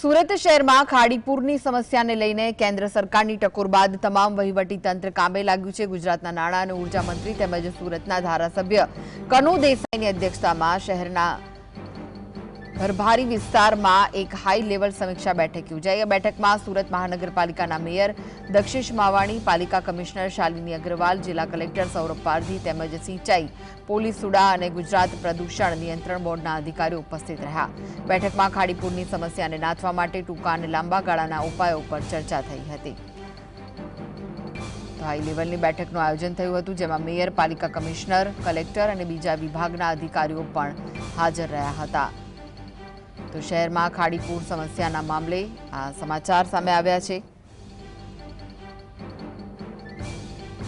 સુરત શહેરમાં ખાડીપુરની સમસ્યાને લઈને કેન્દ્ર સરકારની ટકોર બાદ તમામ વહીવટી તંત્ર કામે લાગ્યું છે. ગુજરાતના નાણાં અને ઊર્જા મંત્રી તેમજ સુરતના ધારાસભ્ય કનુ દેસાઈની અધ્યક્ષતામાં શહેરના ભરભારી વિસ્તારમાં એક હાઈ લેવલ સમીક્ષા બેઠક યોજાઈ. આ બેઠકમાં સુરત મહાનગરપાલિકાના મેયર દક્ષિશ માવાણી, પાલિકા કમિશનર શાલિની અગ્રવાલ, જિલ્લા કલેક્ટર સૌરભ પારધી તેમજ સિંચાઈ, પોલીસ સુડા અને ગુજરાત પ્રદૂષણ નિયંત્રણ બોર્ડના અધિકારીઓ ઉપસ્થિત રહ્યા. બેઠકમાં ખાડીપુરની સમસ્યાને નાથવા માટે ટૂંકા અને લાંબા ગાળાના ઉપાયો પર ચર્ચા થઈ હતી. હાઈ લેવલની બેઠકનું આયોજન થયું હતું, જેમાં મેયર, પાલિકા કમિશનર, કલેક્ટર અને બીજા વિભાગના અધિકારીઓ પણ હાજર રહ્યા હતા. તો શહેરમાં ખાડીપૂર સમસ્યાના મામલે આ સમાચાર સામે આવ્યા છે.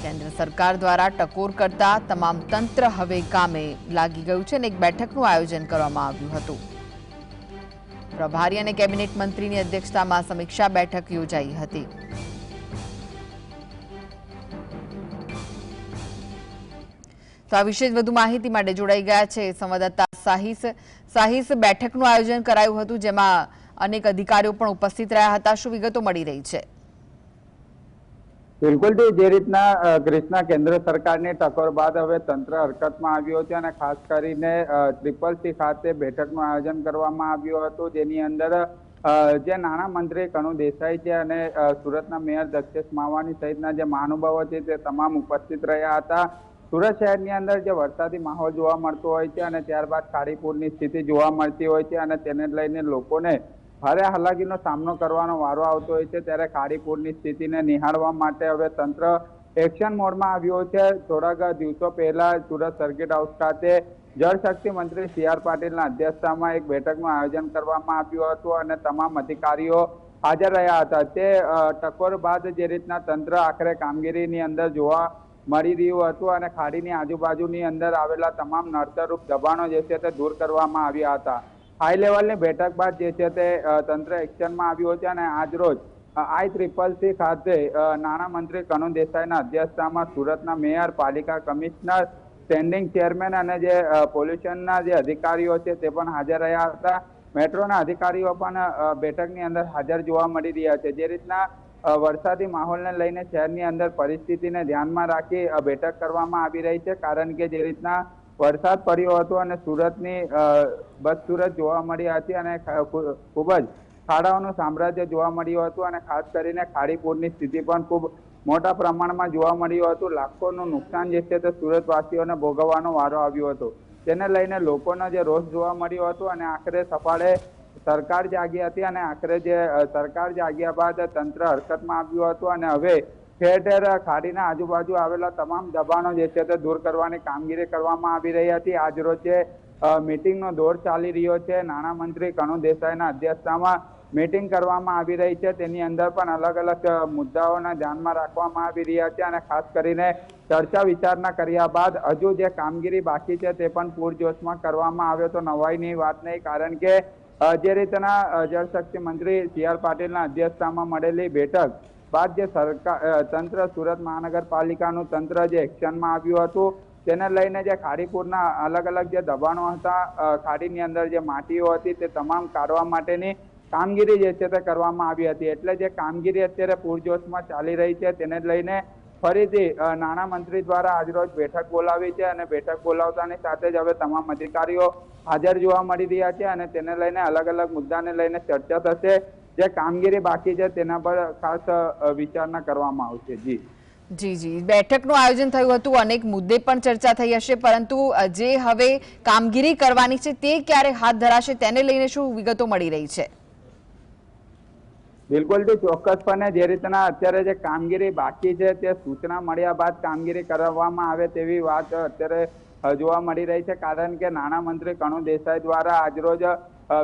કેન્દ્ર સરકાર દ્વારા ટકોર કરતા તમામ તંત્ર હવે કામે લાગી ગયું છે અને એક બેઠકનું આયોજન કરવામાં આવ્યું હતું. પ્રભારી અને કેબિનેટ મંત્રીની અધ્યક્ષતામાં સમીક્ષા બેઠક યોજાઈ હતી. તો આ વિશે વધુ માહિતી માટે જોડાઈ ગયા છે સંવાદદાતા સાહિસ સાહિસ બેઠકનું આયોજન કરાયું હતું, જેમાં અનેક અધિકારીઓ પણ ઉપસ્થિત રહ્યા હતા. શું વિગતો મળી રહી છે? બિલકુલ જે રીતના ગ્રીસના કેન્દ્ર સરકારની ટકોર બાદ હવે તંત્ર હરકતમાં આવ્યું હતું અને ખાસ કરીને ટ્રિપલ સી ખાતે બેઠકનું આયોજન કરવામાં આવ્યું હતું. જેની અંદર જે નાણાં મંત્રી કનુ દેસાઈ છે અને સુરતના મેયર દક્ષેશ માવાણી સહિતના જે મહાનુભાવો છે તે તમામ ઉપસ્થિત રહ્યા હતા. સુરત શહેરની અંદર જે વરસાદી માહોલ જોવા મળતો હોય છે અને ત્યારબાદ ખાડીપુરની સ્થિતિ જોવા મળતી હોય છે અને તેને લઈને લોકોને ભારે હાલાકીનો સામનો કરવાનો વારો આવતો હોય છે, ત્યારે ખાડીપુરની સ્થિતિને નિહાળવા માટે હવે તંત્ર એક્શન મોડમાં આવ્યો છે. થોડાક દિવસો પહેલા સુરત સર્કિટ હાઉસ ખાતે જળશક્તિ મંત્રી સી આર પાટીલના અધ્યક્ષતામાં એક બેઠકનું આયોજન કરવામાં આવ્યું હતું અને તમામ અધિકારીઓ હાજર રહ્યા હતા. તે ટકોર બાદ જે રીતના તંત્ર આખરે કામગીરીની અંદર જોવા મળી રહ્યું હતું અને ખાડીની આજુબાજુની અંદર આવેલા તમામ નડતરરૂપ દબાણો જે છે તે દૂર કરવામાં આવ્યા હતા. હાઈ લેવલની બેઠક બાદ જે છે તે તંત્ર એક્શનમાં આવ્યું છે અને આજરોજ આઈ ત્રિપલ સી ખાતે નાણામંત્રી કનુ દેસાઈના અધ્યક્ષતામાં સુરતના મેયર, પાલિકા કમિશનર સ્ટેન્ડિંગ ચેરમેન અને જે પોલ્યુશનના જે અધિકારીઓ છે તે પણ હાજર રહ્યા હતા. મેટ્રોના અધિકારીઓ પણ બેઠકની અંદર હાજર જોવા મળી રહ્યા છે. જે રીતના વરસાદી માહોલને લઈને શહેરની અંદર પરિસ્થિતિને ધ્યાનમાં રાખી બેઠક કરવામાં આવી રહી છે. કારણ કે જે રીતના વરસાદ પડ્યો હતો અને સુરતની બસ બદસુરત જોવા મળી હતી અને ખૂબ જ ખાડાઓનું સામ્રાજ્ય જોવા મળ્યું હતું અને ખાસ કરીને ખાડીપુરની સ્થિતિ પણ ખૂબ મોટા પ્રમાણમાં જોવા મળ્યું હતું. લાખોનું નુકસાન જે છે તે સુરતવાસીઓને ભોગવવાનો વારો આવ્યો હતો. તેને લઈને લોકોનો જે રોષ જોવા મળ્યો હતો અને આખરે સફાળે સરકાર જાગી હતી અને આખરે જે સરકાર જાગ્યા બાદ તંત્ર હરકતમાં આવ્યું હતું અને હવે ઠેર ઠેર ખાડીના આજુબાજુ આવેલા તમામ દબાણો જે છે તે દૂર કરવાની કામગીરી કરવામાં આવી રહી હતી. આજરોજ જે મિટિંગનો દોર ચાલી રહ્યો છે. નાણામંત્રી કણુ દેસાઈના અધ્યક્ષતામાં મીટિંગ કરવામાં આવી રહી છે. તેની અંદર પણ અલગ અલગ મુદ્દાઓના ધ્યાનમાં રાખવામાં આવી રહ્યા છે અને ખાસ કરીને ચર્ચા વિચારણા કર્યા બાદ હજુ જે કામગીરી બાકી છે તે પણ પૂરજોશમાં કરવામાં આવે તો નવાઈની વાત નહીં, કારણ કે જે રીતના જળશક્તિ મંત્રી સી આર પાટીલના અધ્યક્ષતામાં મળેલી બેઠક બાદ જે સરકાર તંત્ર, સુરત મહાનગરપાલિકાનું તંત્ર જે એક્શનમાં આવ્યું હતું, તેને લઈને જે ખાડીપુરના અલગ અલગ જે દબાણો હતા ખાડીની અંદર જે માટીઓ હતી તે તમામ કાઢવા માટેની કામગીરી જે છે તે કરવામાં આવી હતી. એટલે જે કામગીરી અત્યારે પૂરજોશમાં ચાલી રહી છે તેને લઈને ફરીથી નાણામંત્રી નાણાં મંત્રી દ્વારા આજરોજ બેઠક બોલાવી છે અને બેઠક બોલાવતાની સાથે જ હવે તમામ અધિકારીઓ હાજર જોવા મળી રહ્યા છે અને તેને લઈને અલગ અલગ મુદ્દાને લઈને ચર્ચા થશે. જે કામગીરી બાકી છે તેના પર ખાસ વિચારણા કરવામાં આવશે. જી. જી જી. બેઠકનું આયોજન થયું હતું. અનેક મુદ્દે પણ ચર્ચા થઈ હશે. પરંતુ જે હવે કામગીરી કરવાની છે તે ક્યારે હાથ ધરાશે તેને લઈને શું વિગતો મળી રહી છે? બિલકુલ તો ચોક્કસપણે જે રીતના અત્યારે જે કામગીરી બાકી છે તે સૂચના મળ્યા બાદ કામગીરી કરવામાં આવે તેવી વાત અત્યારે જોવા મળી રહી છે. કારણ કે નાણાં મંત્રી કનુ દેસાઈ દ્વારા આજરોજ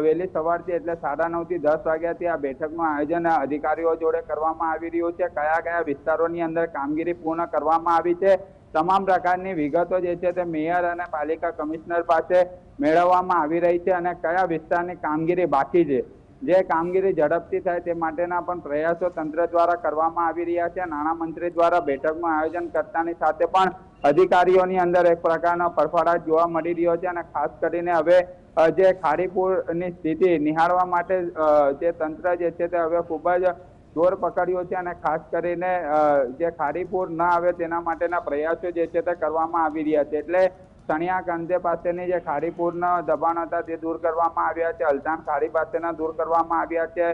વહેલી સવારથી એટલે સાડા નવથી દસ વાગ્યાથી આ બેઠકનું આયોજન અધિકારીઓ જોડે કરવામાં આવી રહ્યું છે. કયા કયા વિસ્તારોની અંદર કામગીરી પૂર્ણ કરવામાં આવી છે? તમામ પ્રકારની વિગતો જે છે તે મેયર અને પાલિકા કમિશનર પાસે મેળવવામાં આવી રહી છે અને કયા વિસ્તારની કામગીરી બાકી છે? જે કામગીરી ઝડપથી થાય તે માટેના પણ પ્રયાસો તંત્ર દ્વારા કરવામાં આવી રહ્યા છે. નાણાં મંત્રી દ્વારા બેઠકનું આયોજન કરતાની સાથે પણ અધિકારીઓની અંદર એક પ્રકારનો ફરફડાટ જોવા મળી રહ્યો છે અને ખાસ કરીને હવે જે ખાડીપુરની સ્થિતિ નિહાળવા માટે જે તંત્ર જે છે તે હવે ખૂબ જ જોર પકડ્યો છે અને ખાસ કરીને જે ખાડીપુર ન આવે તેના માટેના પ્રયાસો જે છે તે કરવામાં આવી રહ્યા છે. એટલે સણિયા કંધે પાસેની જે ખાડીપુરના દબાણ હતા તે દૂર કરવામાં આવ્યા છે અલજાન ખાડી પાસેના દૂર કરવામાં આવ્યા છે.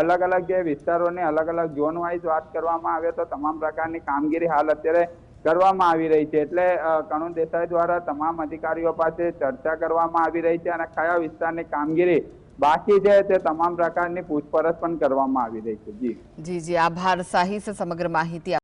અલગ અલગ જે વિસ્તારોની અલગ અલગ ઝોન વાઇઝ વાત કરવામાં આવે તો તમામ પ્રકારની કામગીરી હાલ અત્યારે કરવામાં આવી રહી છે. એટલે કનુ દેસાઈ દ્વારા તમામ અધિકારીઓ પાસે ચર્ચા કરવામાં આવી રહી છે અને કયા વિસ્તારની કામગીરી બાકી છે તે તમામ પ્રકારની પૂછપરછ પણ કરવામાં આવી રહી છે. જી. જી જી. આભાર. સાહિસ સમગ્ર માહિતી